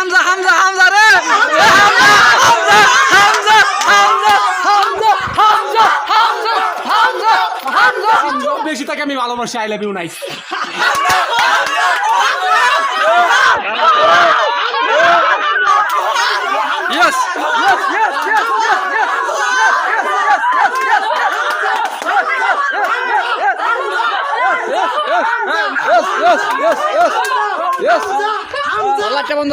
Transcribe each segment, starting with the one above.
হামজা হামজা হামজা রে হামজা হামজা হামজা হামজা হামজা হামজা হামজা হামজা হামজা বেশি তাকে আমি ভালোবাসি I love you nice yes লাইটটা বন্ধ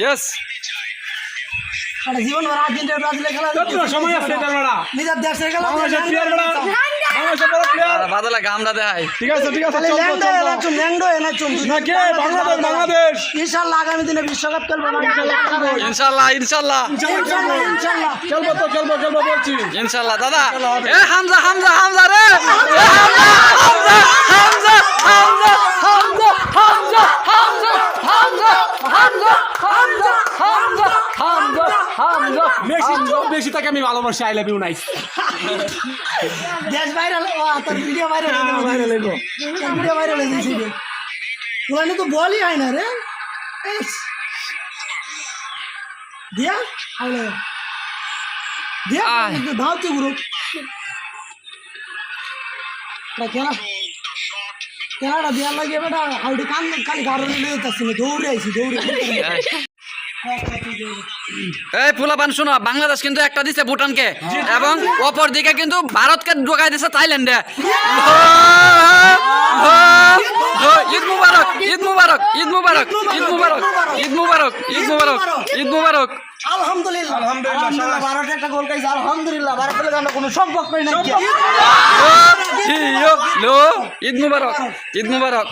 ইয়েস একটা জীবন ভর আর্জেন্টিনা ব্রাজিলের খেলা তোর সময় আছে এটা বেড়া নিজের দেশের খেলা বাংলাদেশের প্লেয়ার বেড়া বাংলাদেশের বড় প্লেয়ার বাদলা গামটা দেখাই। ঠিক আছে ঠিক আছে চল, চল, চল, ল্যাংডো এনা চুন না বাংলাদেশ বাংলাদেশ। ইনশাআল্লাহ আগামী দিনে বিশ্বকাপ খেলব না ইনশাআল্লাহ ইনশাল্লাহ ইনশাল্লাহ ইনশাআল্লাহ ইনশাআল্লাহ। খেলব। তো খেলব খেলব বলছি। ইনশাল্লাহ দাদা। এ হামজা হামজা হামজা রে। এ হামজা হামজা। বেশি তাকে আমি ভালোবাসি আই লাভ ইউ নাইস দেশ ভাইরাল তোর ভিডিও ভাইরাল ভাইরাল তোর ভিডিও ভাইরাল যাচ্ছে ওখানে তো বলই হয় না রে। দিয়া হাওলে দিয়া তুই গ্রুপ খেলা। খেলাটা দেওয়ার লাগে বেটা হাউডি কান খালি গাড়ি দৌড়ে আইছি দৌড়ে। এই ফুলাপান শোনো বাংলাদেশ কিন্তু একটা দিছে ভুটানকে এবং অপর দিকে কিন্তু ভারতকে ঢোকাই দিছে থাইল্যান্ডে। ঈদ মুবারক ঈদ মুবারক ঈদ মুবারক ঈদ মুবারক ঈদ মুবারক ঈদ মুবারক ঈদ মুবারক। আলহামদুলিল্লাহ আলহামদুলিল্লাহ ভারত একটা গোল খাইছে আলহামদুলিল্লাহ ভারতের কোনো সম্পর্কই নাই ঈদ মুবারক ঈদ মুবারক।